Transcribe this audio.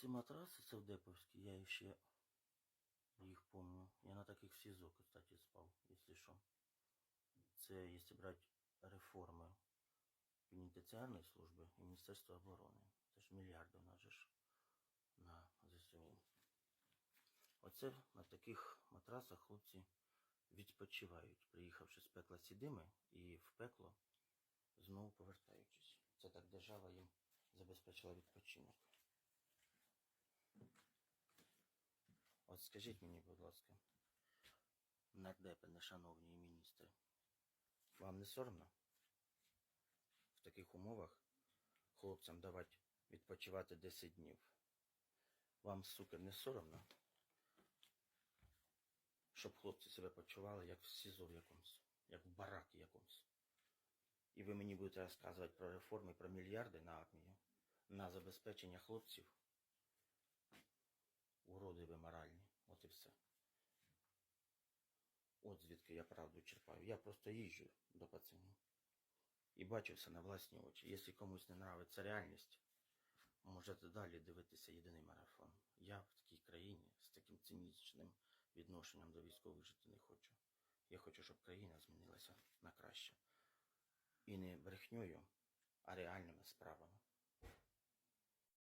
Ці матраси, Деповській, я ще їх помню. Я на таких в СІЗО, кстати, спав, якщо що. Це, якщо брати реформи пенітенціарної служби і Міністерства оборони. Це ж мільярди у нас же ж на ЗСУ. Оце на таких матрасах хлопці відпочивають, приїхавши з пекла Сідими і в пекло знову повертаючись. Це так держава їм забезпечила відпочинок. Скажіть мені, будь ласка, нардепи, нешановні міністри, вам не соромно в таких умовах хлопцям давати відпочивати 10 днів? Вам, сука, не соромно? Щоб хлопці себе почували як в СІЗО в якомусь, як в баракі якомусь. І ви мені будете розказувати про реформи, про мільярди на армію, на забезпечення хлопців. Уроди ви моральні. От і все. От звідки я правду черпаю. Я просто їжджу до пацанів. І бачу все на власні очі. Якщо комусь не нравиться реальність, можете далі дивитися єдиний марафон. Я в такій країні з таким цинічним відношенням до військових жити не хочу. Я хочу, щоб країна змінилася на краще. І не брехньою, а реальними справами.